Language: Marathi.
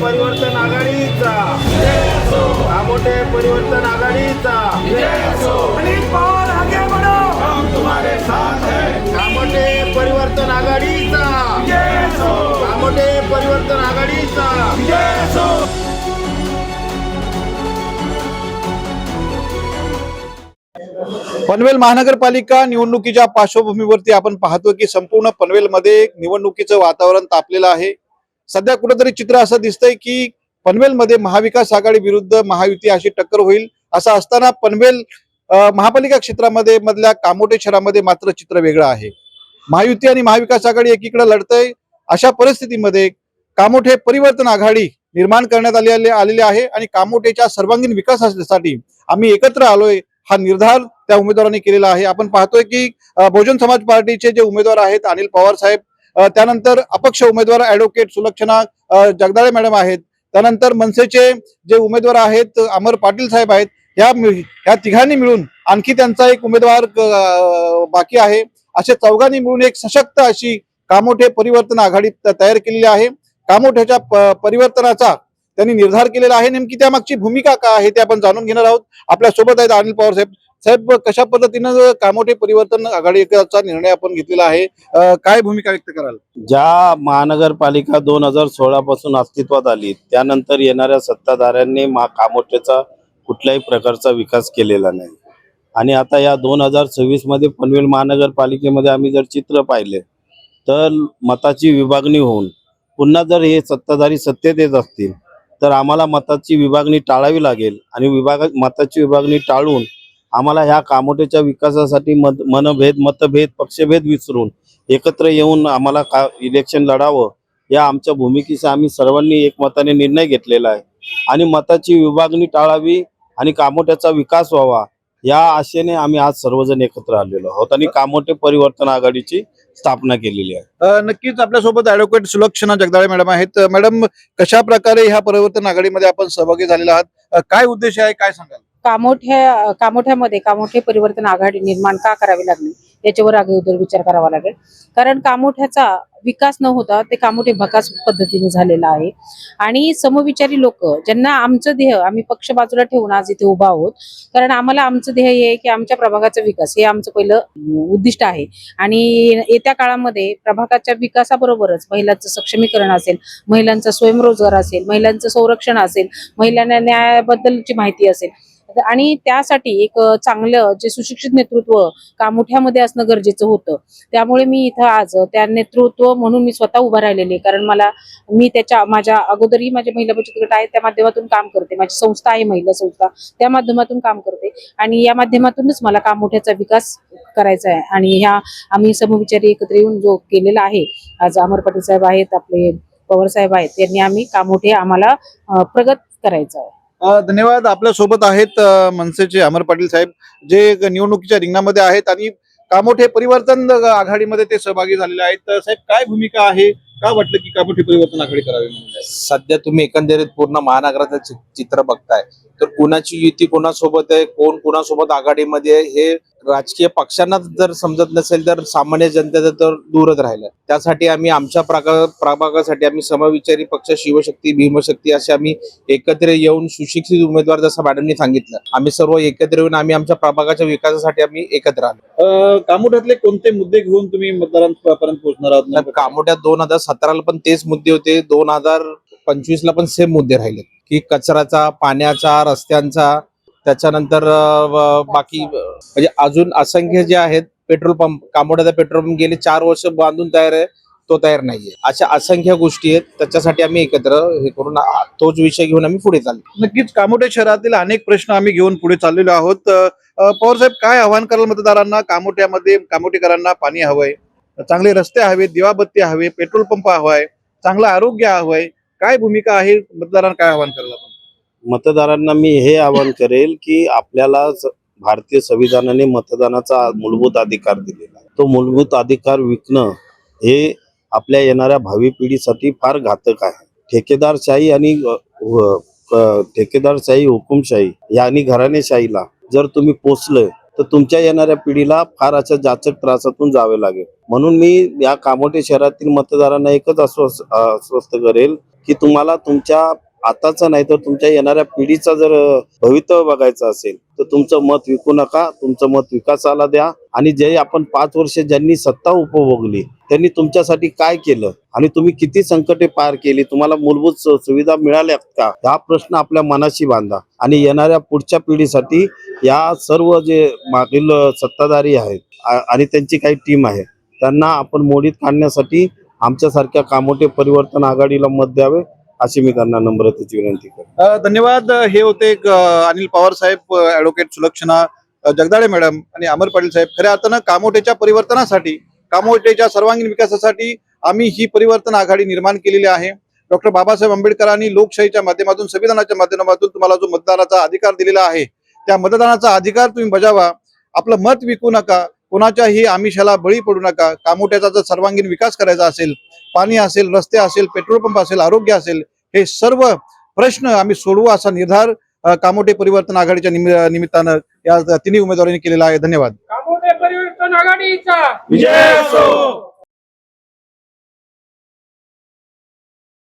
परिवर्तन आघाडीचा. कामोठे परिवर्तन आघाडीचा. कामोठे परिवर्तन आघाडीचा. कामोठे परिवर्तन आघाडीचा. पनवेल महानगरपालिका निवडणुकीच्या पार्श्वभूमीवरती आपण पाहतो की संपूर्ण पनवेलमध्ये निवडणुकीचं वातावरण तापलेलं आहे. सध्या कुठेतरी चित्र असं दिसतंय की पनवेलमध्ये महाविकास आघाडी विरुद्ध महायुती अशी टक्कर होईल असं असताना पनवेल महापालिका क्षेत्रामध्ये मधल्या कामोटे शहरामध्ये मात्र चित्र वेगळं आहे. महायुती आणि महाविकास आघाडी एकीकडे लढतंय. अशा परिस्थितीमध्ये कामोठे परिवर्तन आघाडी निर्माण करण्यात आलेली आलेली आहे आणि कामोठेच्या सर्वांगीण विकासासाठी आम्ही एकत्र आलोय हा निर्धार त्या उमेदवारांनी केलेला आहे. आपण पाहतोय की बहुजन समाज पार्टीचे जे उमेदवार आहेत अनिल पवार साहेब त्यानंतर अपक्ष उमेदवार ऍडव्होकेट सुलक्षणा जगदाळे मॅडम आहेत. त्यानंतर मनसेचे जे उमेदवार आहेत अमर पाटील साहेब आहेत या या तिघांनी मिळून आणखी त्यांचा एक उमेदवार बाकी आहे. असे चौघांनी मिळून एक सशक्त अशी कामोठे परिवर्तन आघाडी तयार केलेली आहे. कामोठ्याच्या प- परिवर्तनाचा त्यांनी निर्धार केलेला आहे नेमकी त्यामागची भूमिका काय आहे ते आपण जाणून घेणार आहोत. आपल्यासोबत आहेत अनिल पवार साहेब. साहेब कशा पद्धतीनं कामोठे परिवर्तन आघाडीचा निर्णय आपण घेतलेला आहे? काय भूमिका व्यक्त कराल? ज्या महानगरपालिका दोन हजार सोळा पासून अस्तित्वात आली त्यानंतर येणाऱ्या सत्ताधाऱ्यांनी मा कामोठेचा कुठल्याही प्रकारचा विकास केलेला नाही. आणि आता या दोन हजार सव्वीसमध्ये पनवेल महानगरपालिकेमध्ये आम्ही जर चित्र पाहिले तर मताची विभागणी होऊन पुन्हा जर हे सत्ताधारी सत्तेत येत असतील तर आम्हाला मताची विभागणी टाळावी लागेल. आणि विभाग मताची विभागणी टाळून आम्हाला ह्या कामोटेच्या विकासासाठी मत मनभेद मतभेद पक्षभेद विसरून एकत्र येऊन आम्हाला का इलेक्शन लढावं या आमच्या भूमिकेचा आम्ही सर्वांनी एकमताने निर्णय घेतलेला आहे. आणि मताची विभागणी टाळावी आणि कामोट्याचा विकास व्हावा या आशेने आम्ही आज सर्वजण एकत्र आलेलो आहोत. आणि कामोटे परिवर्तन आघाडीची स्थापना केलेली आहे. नक्कीच आपल्यासोबत ऍडव्होकेट सुलक्षणा जगदाळे मॅडम आहेत. मॅडम कशा प्रकारे ह्या परिवर्तन आघाडीमध्ये आपण सहभागी झालेला आहात? अ, काय उद्देश आहे काय सांगाल? कामोठ्या कामोठ्यामध्ये कामोठे परिवर्तन आघाडी निर्माण का करावी लागली? याच्यावर अगोदर विचार करावा लागेल. कारण कामोठ्याचा विकास न होता ते कामोठे भकास पद्धतीने झालेला आहे. आणि समविचारी लोक ज्यांना आमचं ध्येय आम्ही पक्ष बाजूला ठेवून आज इथे उभा आहोत कारण आम्हाला आमचं ध्येय हे आहे की आमच्या प्रभागाचा विकास हे आमचं पहिलं उद्दिष्ट आहे. आणि येत्या काळामध्ये प्रभागाच्या विकासाबरोबरच महिलांचं सक्षमीकरण असेल महिलांचा स्वयंरोजगार असेल महिलांचं संरक्षण असेल महिलांना न्यायाबद्दलची माहिती असेल आणि त्यासाठी एक चांगलं जे सुशिक्षित नेतृत्व कामोठ्यामध्ये असणं गरजेचं होतं. त्यामुळे मी इथं आज त्या नेतृत्व म्हणून मी स्वतः उभा राहिलेले आहे. कारण मला मी त्याच्या माझ्या अगोदरही माझ्या महिला बचत गट आहेत त्या माध्यमातून काम करते. माझी संस्था आहे महिला संस्था. त्या माध्यमातून काम करते. आणि या माध्यमातूनच मला कामोठ्याचा विकास करायचा आहे. आणि ह्या आम्ही समविचारी एकत्र येऊन जो केलेला आहे आज अमर पाटील साहेब आहेत आपले पवार साहेब आहेत त्यांनी आम्ही कामोठे आम्हाला प्रगत करायचं आहे. धन्यवाद. आपल्यासोबत आहेत मनसेचे अमर पाटील साहेब जे निवडणुकीच्या रिंगणामध्ये आहेत आणि कामोठे परिवर्तन आघाडीमध्ये ते सहभागी झालेले आहेत. तर साहेब काय भूमिका आहे? का वाटलं की कामोठे परिवर्तन आघाडी करावी सध्या तुम्ही एकंदरीत पूर्ण महानगराचं चित्र बघताय. तर कुणाची युती कोणासोबत आहे कोण कुणासोबत आघाडीमध्ये आहे, हे राजकीय पक्षांना जर समजत नसेल तर सामान्य जनतेचं तर दूरच राहिलं त्यासाठी आम्ही आमच्या प्रभागासाठी आम्ही समविचारी पक्ष शिवशक्ती भीमशक्ती असे आम्ही एकत्र येऊन सुशिक्षित उमेदवार जसं मॅडमनी सांगितलं आम्ही सर्व एकत्र येऊन आम्ही आमच्या प्रभागाच्या विकासासाठी आम्ही एकत्र आलो कामोठ्यातले कोणते मुद्दे घेऊन तुम्ही मतदारांपर्यंत पोहोचणार आहात? कामोट्यात दोन हजार सतराला पण तेच मुद्दे होते दोन हजार पंचवीस ला पण सेम मुद्दे राहिले की कचऱ्याचा पाण्याचा रस्त्यांचा त्याच्यानंतर बाकी म्हणजे अजून असंख्य जे आहेत पेट्रोल पंप कामोड्याचा पेट्रोल पंप गेले चार वर्ष बांधून तयार आहे तो तयार नाहीये. अशा असंख्य गोष्टी आहेत त्याच्यासाठी आम्ही एकत्र हे करून तोच विषय घेऊन आम्ही पुढे चाललो. नक्कीच कामोडे शहरातील अनेक प्रश्न आम्ही घेऊन पुढे चाललेलो आहोत. पवारसाहेब साहेब काय आव्हान कराल मतदारांना? कामोट्यामध्ये कामोटेकरांना पाणी हवंय चांगले रस्ते हवे दिवाबत्ती हवे पेट्रोल पंप हवाय चांगलं आरोग्य हवंय काय भूमिका आहे? मतदारांना काय आव्हान करायला मतदारांना मी हे आवाहन करेल की आपल्याला भारतीय संविधानाने मतदानाचा मूलभूत अधिकार दिलेला आहे. तो मूलभूत अधिकार विकणं हे आपल्या येणाऱ्या भावी पिढीसाठी फार घातक आहे. ठेकेदारशाही आणि ठेकेदारशाही हुकुमशाही या आणि घराणेशाहीला जर तुम्ही पोचलं तर तुमच्या येणाऱ्या पिढीला फार अशा जाचक त्रासातून जावे लागेल. म्हणून मी या कामोटे शहरातील मतदारांना एकच अस्वस्थ आश्वस्त करेल की तुम्हाला तुमच्या आताचा नाही तर तुमच्या येणाऱ्या पिढीचा जर भवितव्य बघायचं असेल तर तुमचं मत विकू नका तुमचं मत विकासाला द्या आणि जे आपण पाच वर्ष ज्यांनी सत्ता उपभोगली त्यांनी तुमच्यासाठी काय केलं आणि तुम्ही किती संकटे पार केली तुम्हाला मूलभूत सुविधा मिळाल्यात का हा प्रश्न आपल्या मनाशी बांधा आणि येणाऱ्या पुढच्या पिढीसाठी या सर्व जे मागील सत्ताधारी आहेत आणि त्यांची काही टीम आहे त्यांना आपण मोडीत काढण्यासाठी आमच्यासारख्या कामोटे परिवर्तन आघाडीला मत द्यावे. अशी मी त्यांना नम्रतेची विनंती करतो. धन्यवाद. हे होते एक, अनिल पवार साहेब ऍडव्होकेट सुलक्षणा जगदाळे मॅडम आणि अमर पाटील साहेब. खऱ्या अर्थानं कामोटेच्या परिवर्तनासाठी कामोटेच्या सर्वांगीण विकासासाठी आम्ही ही परिवर्तन आघाडी निर्माण केलेली आहे. डॉक्टर बाबासाहेब आंबेडकरांनी लोकशाहीच्या माध्यमातून संविधानाच्या माध्यमातून तुम्हाला जो मतदानाचा अधिकार दिलेला आहे त्या मतदानाचा अधिकार तुम्ही बजावा. आपलं मत विकू नका. कोणाच्याही आमिषाला बळी पडू नका. कामोट्याचा जर सर्वांगीण विकास करायचा असेल पाणी असेल रस्ते असेल पेट्रोल पंप असेल आरोग्य असेल हे सर्व प्रश्न आम्ही सोडवू असा निर्धार कामोटे परिवर्तन आघाडीच्या निमि- निमित्तानं या तिन्ही उमेदवारांनी केलेला आहे. धन्यवाद. कामोठे परिवर्तन आघाडीचा. विजय असो.